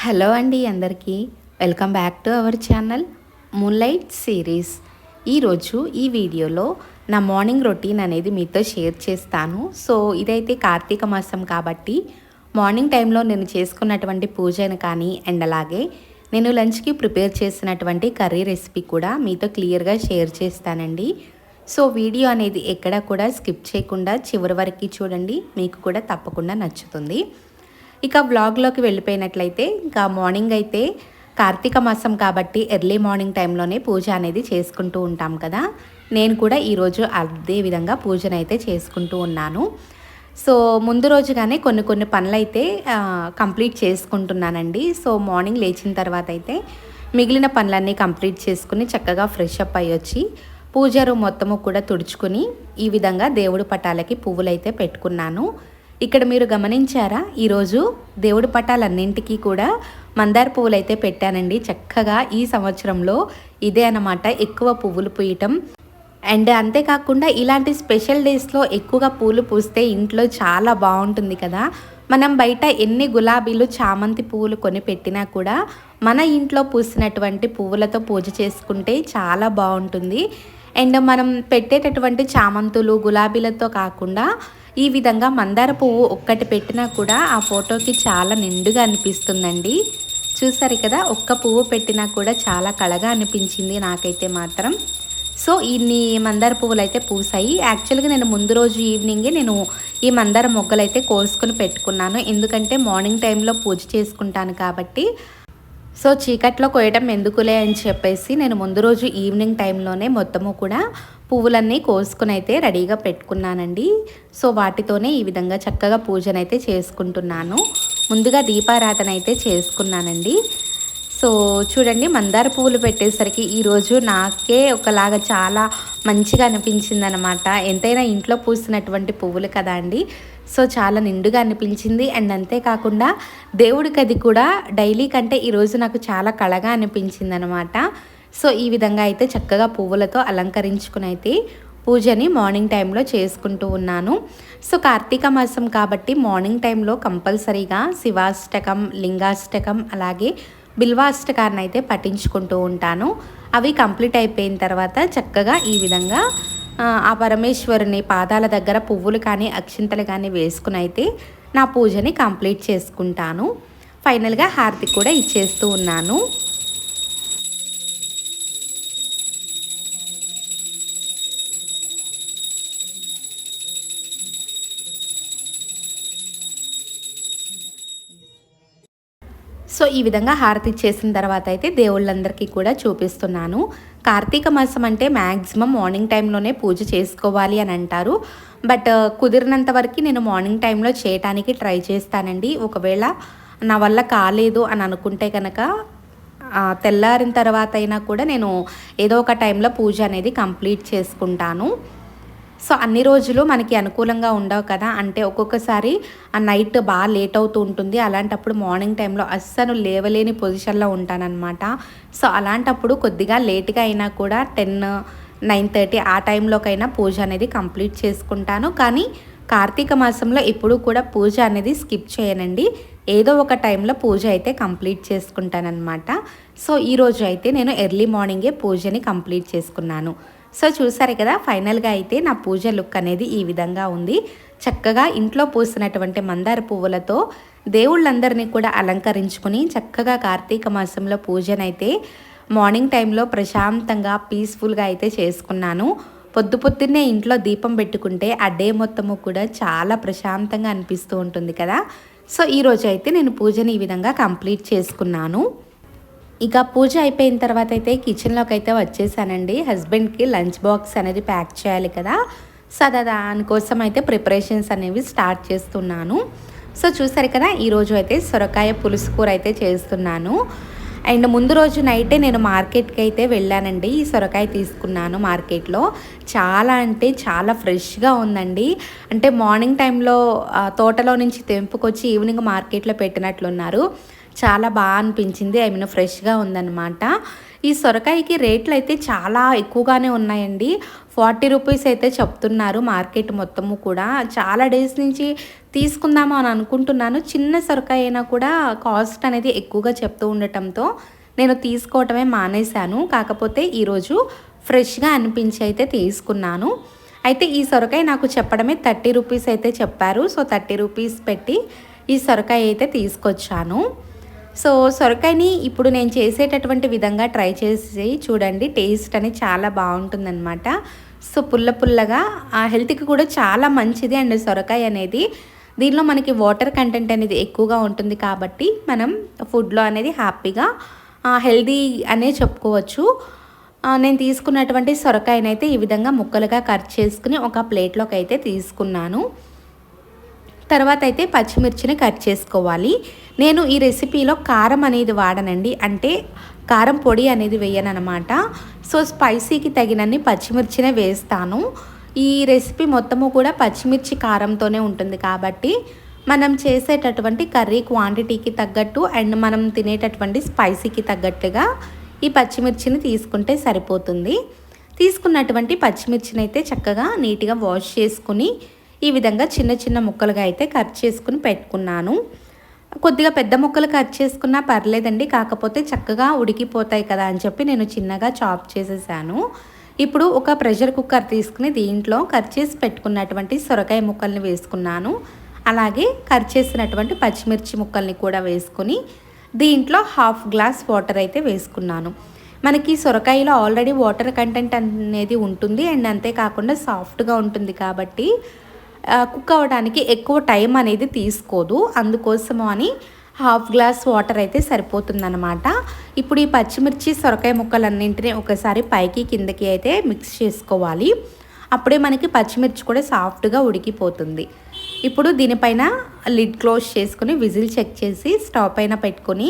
Hello అండి అందరికీ. Welcome back to our channel moonlight series ఈరోజు ఈ వీడియోలో నా మార్నింగ్ రొటీన్ అనేది మీతో షేర్ చేస్తాను. సో ఇదైతే కార్తీక మాసం కాబట్టి మార్నింగ్ టైంలో నేను చేసుకున్నటువంటి పూజను కానీ అండ్ అలాగే నేను లంచ్కి ప్రిపేర్ చేసినటువంటి కర్రీ రెసిపీ కూడా మీతో క్లియర్గా షేర్ చేస్తానండి. సో వీడియో అనేది ఎక్కడా కూడా స్కిప్ చేయకుండా చివరి వరకు చూడండి. మీకు కూడా తప్పకుండా నచ్చుతుంది. ఇక వ్లాగ్లోకి వెళ్ళిపోయినట్లయితే ఇంకా మార్నింగ్ అయితే కార్తీక మాసం కాబట్టి ఎర్లీ మార్నింగ్ టైంలోనే పూజ అనేది చేసుకుంటూ ఉంటాం కదా. నేను కూడా ఈరోజు అదే విధంగా పూజనైతే చేసుకుంటూ ఉన్నాను. సో ముందు రోజుగానే కొన్ని కొన్ని పనులు అయితే కంప్లీట్ చేసుకుంటున్నానండి. సో మార్నింగ్ లేచిన తర్వాత అయితే మిగిలిన పనులన్నీ కంప్లీట్ చేసుకుని చక్కగా ఫ్రెష్ అప్ అయ్యి వచ్చి పూజ రూమ్ మొత్తము కూడా తుడుచుకుని ఈ విధంగా దేవుడి పటాలకి పువ్వులైతే పెట్టుకున్నాను. ఇక్కడ మీరు గమనించారా? ఈరోజు దేవుడి పటాలన్నింటికీ కూడా మందార పువ్వులు అయితే పెట్టానండి. చక్కగా ఈ సంవత్సరంలో ఇదే అనమాట ఎక్కువ పువ్వులు పూయటం. అండ్ అంతేకాకుండా ఇలాంటి స్పెషల్ డేస్లో ఎక్కువగా పూలు పూస్తే ఇంట్లో చాలా బాగుంటుంది కదా. మనం బయట ఎన్ని గులాబీలు చామంతి పువ్వులు కొని పెట్టినా కూడా మన ఇంట్లో పూసినటువంటి పువ్వులతో పూజ చేసుకుంటే చాలా బాగుంటుంది. అండ్ మనం పెట్టేటటువంటి చామంతులు గులాబీలతో కాకుండా ఈ విధంగా మందార పువ్వు ఒక్కటి పెట్టినా కూడా ఆ ఫోటోకి చాలా నిండుగా అనిపిస్తుందండి. చూసారు కదా ఒక్క పువ్వు పెట్టినా కూడా చాలా కళగా అనిపించింది నాకైతే మాత్రం. సో ఇన్ని మందార పువ్వులు అయితే పూసాయి. యాక్చువల్గా నేను ముందు రోజు ఈవినింగే నేను ఈ మందార మొగ్గలు అయితే కోసుకొని పెట్టుకున్నాను. ఎందుకంటే మార్నింగ్ టైంలో పూజ చేసుకుంటాను కాబట్టి సో చీకట్లో కోయటం ఎందుకులే అని చెప్పేసి నేను ముందు రోజు ఈవినింగ్ టైంలోనే మొత్తము కూడా పువ్వులన్నీ కోసుకుని అయితే రెడీగా పెట్టుకున్నానండి. సో వాటితోనే ఈ విధంగా చక్కగా పూజనైతే చేసుకుంటున్నాను. ముందుగా దీపారాధన అయితే చేసుకున్నానండి. సో చూడండి మందార పువ్వులు పెట్టేసరికి ఈరోజు నాకే ఒకలాగా చాలా మంచిగా అనిపించింది అనమాట ఎంతైనా ఇంట్లో పూసినటువంటి పువ్వులు కదా అండి. సో చాలా నిండుగా అనిపించింది. అండ్ అంతేకాకుండా దేవుడికి అది కూడా డైలీ కంటే ఈరోజు నాకు చాలా కళగా అనిపించింది అనమాట సో ఈ విధంగా అయితే చక్కగా పువ్వులతో అలంకరించుకుని అయితే పూజని మార్నింగ్ టైంలో చేసుకుంటూ ఉన్నాను. సో కార్తీక మాసం కాబట్టి మార్నింగ్ టైంలో కంపల్సరీగా శివాష్టకం లింగాష్టకం అలాగే బిల్వాష్టకాన్ని అయితే పఠించుకుంటూ ఉంటాను. అవి కంప్లీట్ అయిపోయిన తర్వాత చక్కగా ఈ విధంగా ఆ పరమేశ్వరుని పాదాల దగ్గర పువ్వులు కానీ అక్షింతలు కానీ వేసుకుని అయితే నా పూజని కంప్లీట్ చేసుకుంటాను. ఫైనల్గా హారతి కూడా ఇచ్చేస్తూ ఉన్నాను. సో ఈ విధంగా హారతి చేసిన తర్వాత అయితే దేవుళ్ళందరికీ కూడా చూపిస్తున్నాను. కార్తీక మాసం అంటే మ్యాక్సిమం మార్నింగ్ టైంలోనే పూజ చేసుకోవాలి అని అంటారు. బట్ కుదిరినంత వరకు నేను మార్నింగ్ టైంలో చేయటానికి ట్రై చేస్తానండి. ఒకవేళ నా వల్ల కాలేదు అని అనుకుంటే కనుక తెల్లారిన తర్వాత అయినా కూడా నేను ఏదో ఒక టైంలో పూజ అనేది కంప్లీట్ చేసుకుంటాను. సో అన్ని రోజులు మనకి అనుకూలంగా ఉండవు కదా. అంటే ఒక్కొక్కసారి ఆ నైట్ బాగా లేట్ అవుతూ ఉంటుంది. అలాంటప్పుడు మార్నింగ్ టైంలో అస్సలు లేవలేని పొజిషన్లో ఉంటానన్నమాట. సో అలాంటప్పుడు కొద్దిగా లేట్గా అయినా కూడా టెన్ నైన్ థర్టీ ఆ టైంలోకైనా పూజ అనేది కంప్లీట్ చేసుకుంటాను. కానీ కార్తీక మాసంలో ఎప్పుడూ కూడా పూజ అనేది స్కిప్ చేయనండి. ఏదో ఒక టైంలో పూజ అయితే కంప్లీట్ చేసుకుంటానమాట సో ఈరోజు అయితే నేను ఎర్లీ మార్నింగే పూజని కంప్లీట్ చేసుకున్నాను. సో చూసారు కదా ఫైనల్గా అయితే నా పూజ లుక్ అనేది ఈ విధంగా ఉంది. చక్కగా ఇంట్లో పూసినటువంటి మందార పువ్వులతో దేవుళ్ళందరినీ కూడా అలంకరించుకుని చక్కగా కార్తీక మాసంలో పూజనైతే మార్నింగ్ టైంలో ప్రశాంతంగా పీస్ఫుల్గా అయితే చేసుకున్నాను. పొద్దు పొద్దున్నే ఇంట్లో దీపం పెట్టుకుంటే ఆ డే మొత్తము కూడా చాలా ప్రశాంతంగా అనిపిస్తూ ఉంటుంది కదా. సో ఈరోజు అయితే నేను పూజని ఈ విధంగా కంప్లీట్ చేసుకున్నాను. ఇక పూజ అయిపోయిన తర్వాత అయితే కిచెన్లోకి అయితే వచ్చేసానండి. హస్బెండ్కి లంచ్ బాక్స్ అనేది ప్యాక్ చేయాలి కదా. సో దానికోసం అయితే ప్రిపరేషన్స్ అనేవి స్టార్ట్ చేస్తున్నాను. సో చూసారు కదా ఈరోజు అయితే సొరకాయ పులుసు కూర అయితే చేస్తున్నాను. అండ్ ముందు రోజు నైటే నేను మార్కెట్కి అయితే వెళ్ళానండి. ఈ సొరకాయ తీసుకున్నాను మార్కెట్లో చాలా అంటే చాలా ఫ్రెష్గా ఉందండి. అంటే మార్నింగ్ టైంలో తోటలో నుంచి తెంపుకొచ్చి ఈవినింగ్ మార్కెట్లో పెట్టినట్లున్నారు. చాలా బాగా అనిపించింది. ఐ మీన్ ఫ్రెష్గా ఉందన్నమాట. ఈ సొరకాయకి రేట్లు అయితే చాలా ఎక్కువగానే ఉన్నాయండి. ఫార్టీ రూపీస్ అయితే చెప్తున్నారు మార్కెట్ మొత్తము కూడా. చాలా డేస్ నుంచి తీసుకుందాము అని అనుకుంటున్నాను. చిన్న సొరకాయ అయినా కూడా కాస్ట్ అనేది ఎక్కువగా చెప్తూ ఉండటంతో నేను తీసుకోవటమే మానేశాను. కాకపోతే ఈరోజు ఫ్రెష్గా అనిపించి అయితే తీసుకున్నాను. అయితే ఈ సొరకాయ నాకు చెప్పడమే థర్టీ రూపీస్ అయితే చెప్పారు. సో థర్టీ రూపీస్ పెట్టి ఈ సొరకాయ అయితే తీసుకొచ్చాను. సో సొరకాయని ఇప్పుడు నేను చేసేటటువంటి విధంగా ట్రై చేసి చూడండి టేస్ట్ అనేది చాలా బాగుంటుందన్నమాట. సో పుల్ల పుల్లగా ఆ హెల్త్కి కూడా చాలా మంచిది అండ్ సొరకాయ అనేది. దీనిలో మనకి వాటర్ కంటెంట్ అనేది ఎక్కువగా ఉంటుంది కాబట్టి మనం ఫుడ్లో అనేది హ్యాపీగా హెల్దీ అనే చెప్పుకోవచ్చు. నేను తీసుకున్నటువంటి సొరకాయనైతే ఈ విధంగా ముక్కలుగా కట్ చేసుకుని ఒక ప్లేట్లోకి అయితే తీసుకున్నాను. తర్వాత అయితే పచ్చిమిర్చిని కట్ చేసుకోవాలి. నేను ఈ రెసిపీలో కారం అనేది వాడనండి. అంటే కారం పొడి అనేది వేయను అనమాట సో స్పైసీకి తగినన్ని పచ్చిమిర్చినే వేస్తాను. ఈ రెసిపీ మొత్తము కూడా పచ్చిమిర్చి కారంతోనే ఉంటుంది కాబట్టి మనం చేసేటటువంటి కర్రీ క్వాంటిటీకి తగ్గట్టు అండ్ మనం తినేటటువంటి స్పైసీకి తగ్గట్టుగా ఈ పచ్చిమిర్చిని తీసుకుంటే సరిపోతుంది. తీసుకున్నటువంటి పచ్చిమిర్చిని అయితే చక్కగా నీట్గా వాష్ చేసుకుని ఈ విధంగా చిన్న చిన్న ముక్కలుగా అయితే కట్ చేసుకుని పెట్టుకున్నాను. కొద్దిగా పెద్ద ముక్కలు కట్ చేసుకున్నా పర్లేదండి. కాకపోతే చక్కగా ఉడికిపోతాయి కదా అని చెప్పి నేను చిన్నగా చాప్ చేసేసాను. ఇప్పుడు ఒక ప్రెషర్ కుక్కర్ తీసుకుని దీంట్లో కట్ చేసి పెట్టుకున్నటువంటి సొరకాయ ముక్కల్ని వేసుకున్నాను. అలాగే కట్ చేసినటువంటి పచ్చిమిర్చి ముక్కల్ని కూడా వేసుకుని దీంట్లో హాఫ్ గ్లాస్ వాటర్ అయితే వేసుకున్నాను. మనకి సొరకాయలో ఆల్రెడీ వాటర్ కంటెంట్ అనేది ఉంటుంది. అండ్ అంతేకాకుండా సాఫ్ట్గా ఉంటుంది కాబట్టి కుక్ అవ్వడానికి ఎక్కువ టైం అనేది తీసుకోదు. అందుకోసము అని హాఫ్ గ్లాస్ వాటర్ అయితే సరిపోతుందన్నమాట. ఇప్పుడు ఈ పచ్చిమిర్చి సొరకాయ ముక్కలన్నింటినీ ఒకసారి పైకి కిందకి అయితే మిక్స్ చేసుకోవాలి. అప్పుడే మనకి పచ్చిమిర్చి కూడా సాఫ్ట్గా ఉడికిపోతుంది. ఇప్పుడు దీనిపైన లిడ్ క్లోజ్ చేసుకుని విజిల్ చెక్ చేసి స్టవ్ పైన పెట్టుకొని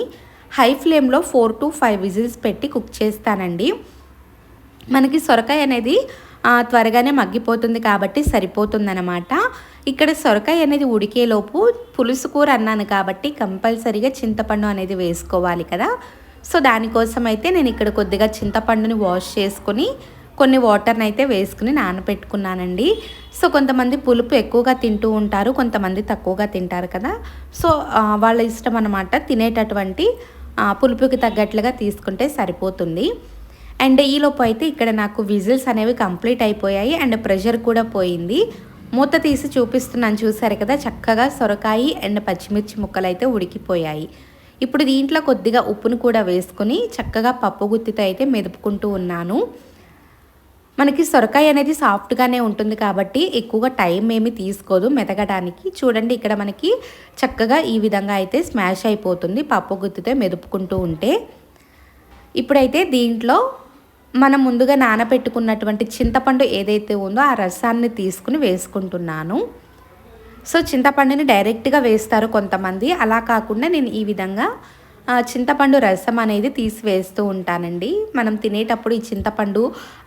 హై ఫ్లేమ్లో ఫోర్ టు ఫైవ్ విజిల్స్ పెట్టి కుక్ చేస్తానండి. మనకి సొరకాయ అనేది త్వరగానే మగ్గిపోతుంది కాబట్టి సరిపోతుందనమాట ఇక్కడ సొరకాయ అనేది ఉడికేలోపు పులుసు కూర అన్నాను కాబట్టి కంపల్సరీగా చింతపండు అనేది వేసుకోవాలి కదా. సో దానికోసం అయితే నేను ఇక్కడ కొద్దిగా చింతపండుని వాష్ చేసుకుని కొన్ని వాటర్ని అయితే వేసుకుని నానబెట్టుకున్నానండి సో కొంతమంది పులుపు ఎక్కువగా తింటూ ఉంటారు కొంతమంది తక్కువగా తింటారు కదా. సో వాళ్ళ ఇష్టం అనమాట తినేటటువంటి పులుపుకి తగ్గట్లుగా తీసుకుంటే సరిపోతుంది. అండ్ ఈలోపు అయితే ఇక్కడ నాకు విజిల్స్ అనేవి కంప్లీట్ అయిపోయాయి అండ్ ప్రెషర్ కూడా పోయింది. మూత తీసి చూపిస్తున్నాను చూసారు కదా చక్కగా సొరకాయి అండ్ పచ్చిమిర్చి ముక్కలు అయితే ఉడికిపోయాయి. ఇప్పుడు దీంట్లో కొద్దిగా ఉప్పును కూడా వేసుకొని చక్కగా పప్పు గుత్తితో అయితే మెదుపుకుంటూ ఉన్నాను. మనకి సొరకాయ అనేది సాఫ్ట్గానే ఉంటుంది కాబట్టి ఎక్కువగా టైం ఏమి తీసుకోదు మెదగడానికి. చూడండి ఇక్కడ మనకి చక్కగా ఈ విధంగా అయితే స్మాష్ అయిపోతుంది పప్పు గుత్తితో మెదుపుకుంటూ ఉంటే. ఇప్పుడైతే దీంట్లో మనం ముందుగా నానబెట్టుకున్నటువంటి చింతపండు ఏదైతే ఉందో ఆ రసాన్ని తీసుకుని వేసుకుంటున్నాను. సో చింతపండుని డైరెక్ట్గా వేస్తారు కొంతమంది. అలా కాకుండా నేను ఈ విధంగా చింతపండు రసం అనేది తీసివేస్తూ ఉంటానండి. మనం తినేటప్పుడు ఈ చింతపండు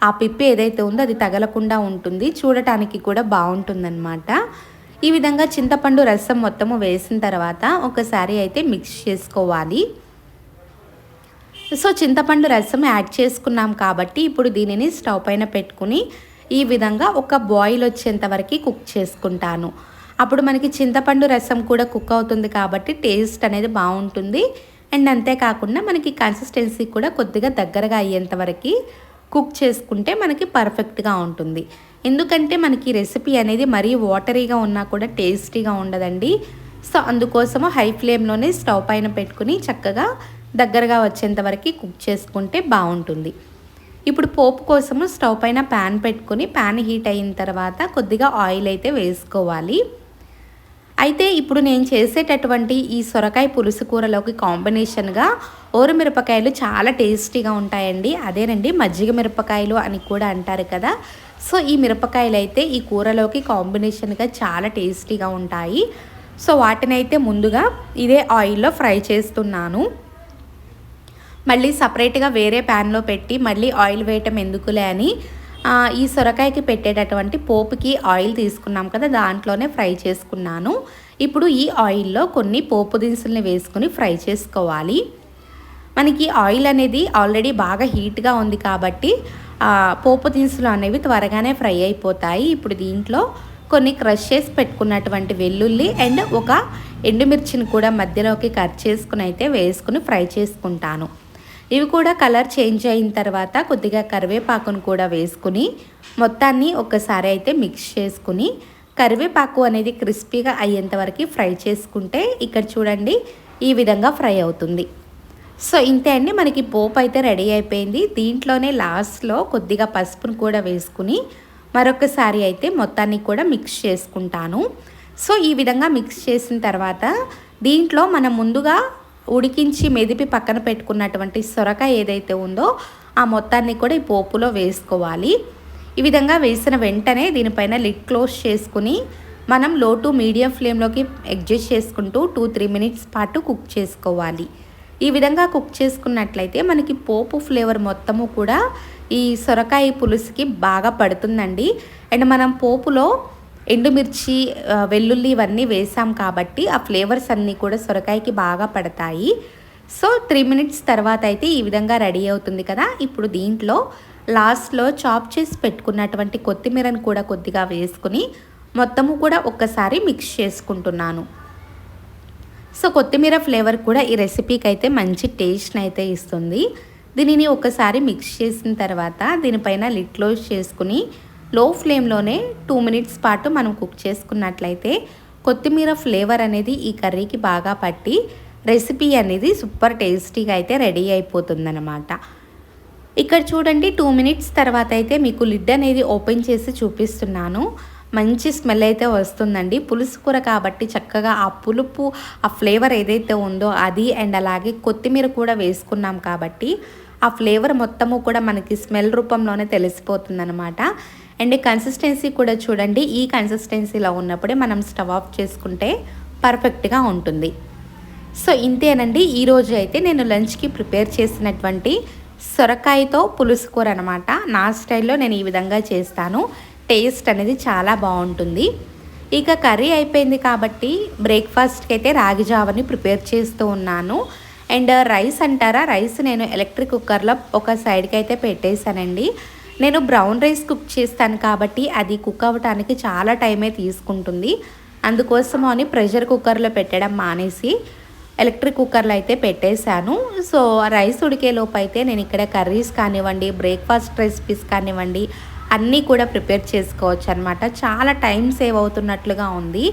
ఆ పిప్పి ఏదైతే ఉందో అది తగలకుండా ఉంటుంది. చూడటానికి కూడా బాగుంటుందన్నమాట. ఈ విధంగా చింతపండు రసం మొత్తము వేసిన తర్వాత ఒకసారి అయితే మిక్స్ చేసుకోవాలి. సో చింతపండు రసం యాడ్ చేసుకున్నాం కాబట్టి ఇప్పుడు దీనిని స్టవ్ పైన పెట్టుకుని ఈ విధంగా ఒక బాయిల్ వచ్చేంత వరకు కుక్ చేసుకుంటాను. అప్పుడు మనకి చింతపండు రసం కూడా కుక్ అవుతుంది కాబట్టి టేస్ట్ అనేది బాగుంటుంది. అండ్ అంతేకాకుండా మనకి కన్సిస్టెన్సీ కూడా కొద్దిగా దగ్గరగా అయ్యేంత వరకు కుక్ చేసుకుంటే మనకి పర్ఫెక్ట్గా ఉంటుంది. ఎందుకంటే మనకి రెసిపీ అనేది మరీ వాటరీగా ఉన్నా కూడా టేస్టీగా ఉండదండి. సో అందుకోసము హై ఫ్లేమ్లోనే స్టవ్ పైన పెట్టుకుని చక్కగా దగ్గరగా వచ్చేంత వరకు కుక్ చేసుకుంటే బాగుంటుంది. ఇప్పుడు పోపు కోసము స్టవ్ పైన ప్యాన్ పెట్టుకుని ప్యాన్ హీట్ అయిన తర్వాత కొద్దిగా ఆయిల్ అయితే వేసుకోవాలి. అయితే ఇప్పుడు నేను చేసేటటువంటి ఈ సొరకాయ పులుసు కూరలోకి కాంబినేషన్గా ఓరు మిరపకాయలు చాలా టేస్టీగా ఉంటాయండి. అదేనండి మజ్జిగ మిరపకాయలు అని కూడా అంటారు కదా. సో ఈ మిరపకాయలు అయితే ఈ కూరలోకి కాంబినేషన్గా చాలా టేస్టీగా ఉంటాయి. సో వాటినైతే ముందుగా ఇదే ఆయిల్లో ఫ్రై చేస్తున్నాను. మళ్ళీ సపరేట్గా వేరే ప్యాన్లో పెట్టి మళ్ళీ ఆయిల్ వేయటం ఎందుకులే అని ఈ సొరకాయకి పెట్టేటటువంటి పోపుకి ఆయిల్ తీసుకున్నాం కదా దాంట్లోనే ఫ్రై చేసుకున్నాను. ఇప్పుడు ఈ ఆయిల్లో కొన్ని పోపు దినుసుల్ని వేసుకుని ఫ్రై చేసుకోవాలి. మనకి ఆయిల్ అనేది ఆల్రెడీ బాగా హీట్గా ఉంది కాబట్టి పోపు దినుసులు అనేవి త్వరగానే ఫ్రై అయిపోతాయి. ఇప్పుడు దీంట్లో కొన్ని క్రష్ చేసి పెట్టుకున్నటువంటి వెల్లుల్లి అండ్ ఒక ఎండుమిర్చిని కూడా మధ్యలోకి కట్ చేసుకుని అయితే వేసుకుని ఫ్రై చేసుకుంటాను. ఇవి కూడా కలర్ చేంజ్ అయిన తర్వాత కొద్దిగా కరివేపాకును కూడా వేసుకుని మొత్తాన్ని ఒక్కసారి అయితే మిక్స్ చేసుకుని కరివేపాకు అనేది క్రిస్పీగా అయ్యేంత వరకు ఫ్రై చేసుకుంటే ఇక్కడ చూడండి ఈ విధంగా ఫ్రై అవుతుంది. సో ఇంతే అండి. మనకి పోపు అయితే రెడీ అయిపోయింది. దీంట్లోనే లాస్ట్లో కొద్దిగా పసుపును కూడా వేసుకుని మరొకసారి అయితే మొత్తాన్ని కూడా మిక్స్ చేసుకుంటాను. సో ఈ విధంగా మిక్స్ చేసిన తర్వాత దీంట్లో మనం ముందుగా ఉడికించి మెదిపి పక్కన పెట్టుకున్నటువంటి సొరకాయ ఏదైతే ఉందో ఆ మొత్తాన్ని కూడా ఈ పోపులో వేసుకోవాలి. ఈ విధంగా వేసిన వెంటనే దీనిపైన లిడ్ క్లోజ్ చేసుకుని మనం లో టు మీడియం ఫ్లేమ్లోకి అడ్జస్ట్ చేసుకుంటూ టూ త్రీ మినిట్స్ పాటు కుక్ చేసుకోవాలి. ఈ విధంగా కుక్ చేసుకున్నట్లయితే మనకి పోపు ఫ్లేవర్ మొత్తము కూడా ఈ సొరకాయ పులుసుకి బాగా పడుతుందండి. అండ్ మనం పోపులో ఎండుమిర్చి వెల్లుల్లి ఇవన్నీ వేసాం కాబట్టి ఆ ఫ్లేవర్స్ అన్నీ కూడా సొరకాయకి బాగా పడతాయి. సో త్రీ మినిట్స్ తర్వాత అయితే ఈ విధంగా రెడీ అవుతుంది కదా. ఇప్పుడు దీంట్లో లాస్ట్లో చాప్ చేసి పెట్టుకున్నటువంటి కొత్తిమీరను కూడా కొద్దిగా వేసుకుని మొత్తము కూడా ఒక్కసారి మిక్స్ చేసుకుంటున్నాను. సో కొత్తిమీర ఫ్లేవర్ కూడా ఈ రెసిపీకి అయితే మంచి టేస్ట్ని అయితే ఇస్తుంది. దీనిని ఒకసారి మిక్స్ చేసిన తర్వాత దీనిపైన లిట్ క్లోజ్ చేసుకుని లో ఫ్లేమ్లోనే టూ మినిట్స్ పాటు మనం కుక్ చేసుకున్నట్లయితే కొత్తిమీర ఫ్లేవర్ అనేది ఈ కర్రీకి బాగా పట్టి రెసిపీ అనేది సూపర్ టేస్టీగా అయితే రెడీ అయిపోతుందన్నమాట. ఇక్కడ చూడండి టూ మినిట్స్ తర్వాత అయితే మీకు లిడ్ అనేది ఓపెన్ చేసి చూపిస్తున్నాను. మంచి స్మెల్ అయితే వస్తుందండి. పులుసు కూర కాబట్టి చక్కగా ఆ పులుపు ఆ ఫ్లేవర్ ఏదైతే ఉందో అది అండ్ అలాగే కొత్తిమీర కూడా వేసుకున్నాం కాబట్టి ఆ ఫ్లేవర్ మొత్తము కూడా మనకి స్మెల్ రూపంలోనే తెలిసిపోతుందన్నమాట. అండ్ కన్సిస్టెన్సీ కూడా చూడండి. ఈ కన్సిస్టెన్సీలో ఉన్నప్పుడే మనం స్టవ్ ఆఫ్ చేసుకుంటే పర్ఫెక్ట్గా ఉంటుంది. సో ఇంతేనండి. ఈరోజు అయితే నేను లంచ్కి ప్రిపేర్ చేసినటువంటి సొరకాయతో పులుసు కూర అనమాట నా స్టైల్లో నేను ఈ విధంగా చేస్తాను. టేస్ట్ అనేది చాలా బాగుంటుంది. ఇక కర్రీ అయిపోయింది కాబట్టి బ్రేక్ఫాస్ట్కి అయితే రాగి జావని ప్రిపేర్ చేస్తూ ఉన్నాను. అండ్ రైస్ అంటారా? రైస్ నేను ఎలక్ట్రిక్ కుక్కర్లో ఒక సైడ్కి అయితే పెట్టేశానండి. నేను బ్రౌన్ రైస్ కుక్ చేస్తాను కాబట్టి అది కుక్ అవ్వటానికి చాలా టైమే తీసుకుంటుంది. అందుకోసం అని ప్రెషర్ కుక్కర్లో పెట్టడం మానేసి ఎలక్ట్రిక్ కుక్కర్లో అయితే పెట్టేశాను. సో రైస్ ఉడికేలోపు అయితే నేను ఇక్కడ కర్రీస్ కానివ్వండి బ్రేక్ఫాస్ట్ రెసిపీస్ కానివ్వండి అన్నీ కూడా ప్రిపేర్ చేసుకోవచ్చు అనమాట చాలా టైం సేవ్ అవుతున్నట్లుగా ఉంది.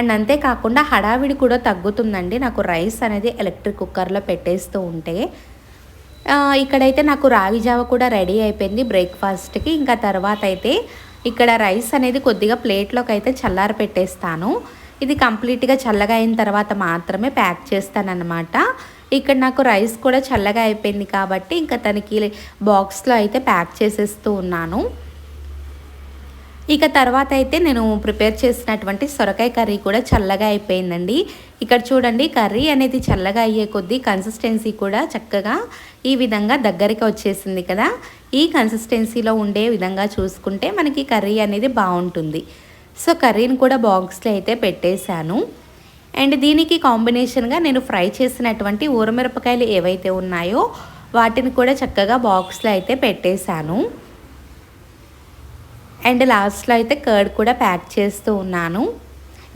అండ్ అంతేకాకుండా హడావిడి కూడా తగ్గుతుందండి. నాకు రైస్ అనేది ఎలక్ట్రిక్ కుక్కర్లో పెట్టేస్తూ ఉంటే. ఇక్కడైతే నాకు రావి జావ కూడా రెడీ అయిపోయింది బ్రేక్ఫాస్ట్కి. ఇంకా తర్వాత అయితే ఇక్కడ రైస్ అనేది కొద్దిగా ప్లేట్లోకి అయితే చల్లారి పెట్టేస్తాను. ఇది కంప్లీట్గా చల్లగా అయిన తర్వాత మాత్రమే ప్యాక్ చేస్తానన్నమాట. ఇక్కడ నాకు రైస్ కూడా చల్లగా అయిపోయింది కాబట్టి ఇంకా తనకి బాక్స్లో అయితే ప్యాక్ చేసేస్తూ ఉన్నాను. ఇక తర్వాత అయితే నేను ప్రిపేర్ చేసినటువంటి సొరకాయ కర్రీ కూడా చల్లగా అయిపోయిందండి. ఇక్కడ చూడండి కర్రీ అనేది చల్లగా అయ్యే కొద్దీ కన్సిస్టెన్సీ కూడా చక్కగా ఈ విధంగా దగ్గరికి వచ్చేసింది కదా. ఈ కన్సిస్టెన్సీలో ఉండే విధంగా చూసుకుంటే మనకి కర్రీ అనేది బాగుంటుంది. సో కర్రీని కూడా బాక్స్లో అయితే పెట్టేశాను. అండ్ దీనికి కాంబినేషన్గా నేను ఫ్రై చేసినటువంటి ఊరమిరపకాయలు ఏవైతే ఉన్నాయో వాటిని కూడా చక్కగా బాక్స్లో అయితే పెట్టేశాను. అండ్ లాస్ట్లో అయితే కర్డ్ కూడా ప్యాక్ చేస్తూ ఉన్నాను.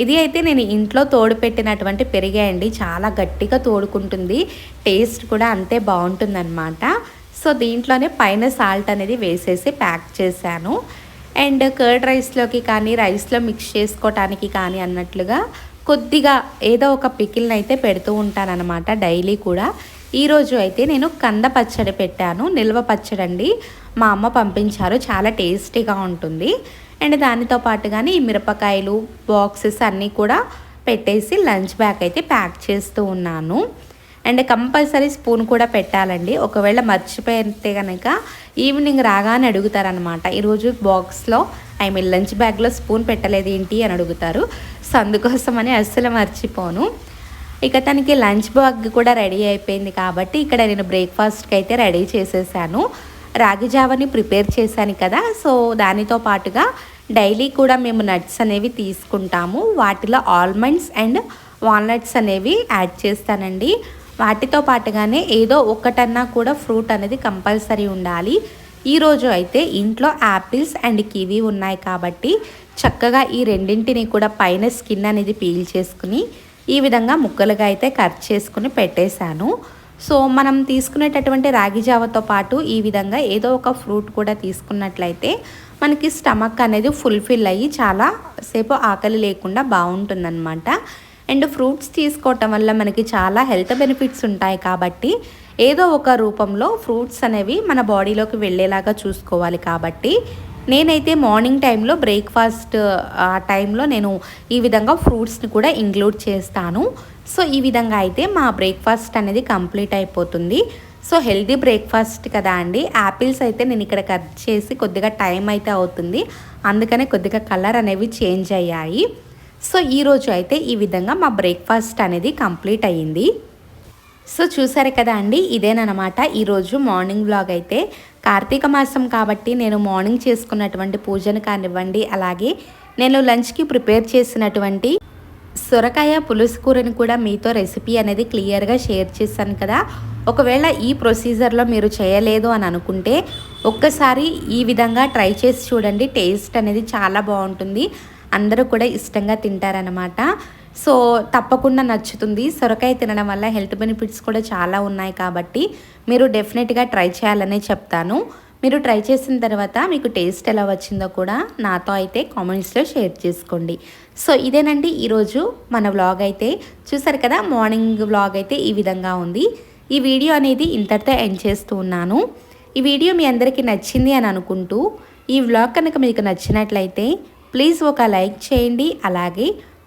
ఇది అయితే నేను ఇంట్లో తోడు పెట్టినటువంటి పెరిగే అండి. చాలా గట్టిగా తోడుకుంటుంది. టేస్ట్ కూడా అంతే బాగుంటుందన్నమాట. సో దీంట్లోనే పైన సాల్ట్ అనేది వేసేసి ప్యాక్ చేశాను. అండ్ కర్డ్ రైస్లోకి కానీ రైస్లో మిక్స్ చేసుకోవటానికి కానీ అన్నట్లుగా కొద్దిగా ఏదో ఒక పికిల్ని అయితే పెడుతూ ఉంటానన్నమాట డైలీ కూడా. ఈరోజు అయితే నేను కంద పచ్చడి పెట్టాను నిల్వ పచ్చడి అండి. మా అమ్మ పంపించారు చాలా టేస్టీగా ఉంటుంది. అండ్ దానితో పాటుగానే ఈ మిరపకాయలు బాక్సెస్ అన్నీ కూడా పెట్టేసి లంచ్ బ్యాగ్ అయితే ప్యాక్ చేస్తూ ఉన్నాను. అండ్ కంపల్సరీ స్పూన్ కూడా పెట్టాలండి. ఒకవేళ మర్చిపోయితే కనుక ఈవినింగ్ రాగానే అడుగుతారనమాట ఈరోజు బాక్స్లో ఐ మీన్ లంచ్ బ్యాగ్లో స్పూన్ పెట్టలేదు ఏంటి అని అడుగుతారు. సో అందుకోసమని అస్సలు మర్చిపోను. ఇక తనకి లంచ్ బాగ్ కూడా రెడీ అయిపోయింది కాబట్టి ఇక్కడ నేను బ్రేక్ఫాస్ట్కి అయితే రెడీ చేసేసాను. రాగి జావని ప్రిపేర్ చేశాను కదా సో దానితో పాటుగా డైలీ కూడా మేము నట్స్ అనేవి తీసుకుంటాము. వాటిలో ఆల్మండ్స్ అండ్ వాల్నట్స్ అనేవి యాడ్ చేస్తానండి. వాటితో పాటుగానే ఏదో ఒకటన్నా కూడా ఫ్రూట్ అనేది కంపల్సరీ ఉండాలి. ఈరోజు అయితే ఇంట్లో యాపిల్స్ అండ్ కివీ ఉన్నాయి కాబట్టి చక్కగా ఈ రెండింటిని కూడా పైన స్కిన్ అనేది పీల్ చేసుకుని ఈ విధంగా ముక్కలుగా అయితే కట్ చేసుకుని పెట్టేశాను. సో మనం తీసుకునేటటువంటి రాగి జావతో పాటు ఈ విధంగా ఏదో ఒక ఫ్రూట్ కూడా తీసుకున్నట్లయితే మనకి స్టమక్ అనేది ఫుల్ఫిల్ అయ్యి చాలా సేపు ఆకలి లేకుండా బాగుంటుందన్నమాట. అండ్ ఫ్రూట్స్ తీసుకోవటం వల్ల మనకి చాలా హెల్త్ బెనిఫిట్స్ ఉంటాయి కాబట్టి ఏదో ఒక రూపంలో ఫ్రూట్స్ అనేవి మన బాడీలోకి వెళ్ళేలాగా చూసుకోవాలి కాబట్టి నేనైతే మార్నింగ్ టైంలో బ్రేక్ఫాస్ట్ ఆ టైంలో నేను ఈ విధంగా ఫ్రూట్స్ని కూడా ఇంక్లూడ్ చేస్తాను. సో ఈ విధంగా అయితే మా బ్రేక్ఫాస్ట్ అనేది కంప్లీట్ అయిపోతుంది. సో హెల్దీ బ్రేక్ఫాస్ట్ కదా అండి. యాపిల్స్ అయితే నేను ఇక్కడ కట్ చేసి కొద్దిగా టైం అయితే అవుతుంది. అందుకనే కొద్దిగా కలర్ అనేవి చేంజ్ అయ్యాయి. సో ఈరోజు అయితే ఈ విధంగా మా బ్రేక్ఫాస్ట్ అనేది కంప్లీట్ అయ్యింది. సో చూసారు కదా అండి ఇదేనమాట ఈరోజు మార్నింగ్ బ్లాగ్ అయితే కార్తీక మాసం కాబట్టి నేను మార్నింగ్ చేసుకున్నటువంటి పూజను కానివ్వండి అలాగే నేను లంచ్కి ప్రిపేర్ చేసినటువంటి సొరకాయ పులుసు కూరని కూడా మీతో రెసిపీ అనేది క్లియర్గా షేర్ చేశాను కదా. ఒకవేళ ఈ ప్రొసీజర్లో మీరు చేయలేదు అని అనుకుంటే ఒక్కసారి ఈ విధంగా ట్రై చేసి చూడండి టేస్ట్ అనేది చాలా బాగుంటుంది. అందరూ కూడా ఇష్టంగా తింటారనమాట సో తప్పకుండా నచ్చుతుంది. సొరకాయ తినడం వల్ల హెల్త్ బెనిఫిట్స్ కూడా చాలా ఉన్నాయి కాబట్టి మీరు డెఫినెట్గా ట్రై చేయాలనే చెప్తాను. మీరు ట్రై చేసిన తర్వాత మీకు టేస్ట్ ఎలా వచ్చిందో కూడా నాతో అయితే కామెంట్స్లో షేర్ చేసుకోండి. సో ఇదేనండి ఈరోజు మన వ్లాగ్ అయితే. చూసారు కదా మార్నింగ్ వ్లాగ్ అయితే ఈ విధంగా ఉంది. ఈ వీడియో అనేది ఇంతటితో ఎండ్ చేస్తూ ఉన్నాను. ఈ వీడియో మీ అందరికీ నచ్చింది అని అనుకుంటూ ఈ వ్లాగ్ కనుక మీకు నచ్చినట్లయితే ప్లీజ్ ఒక లైక్ చేయండి. అలాగే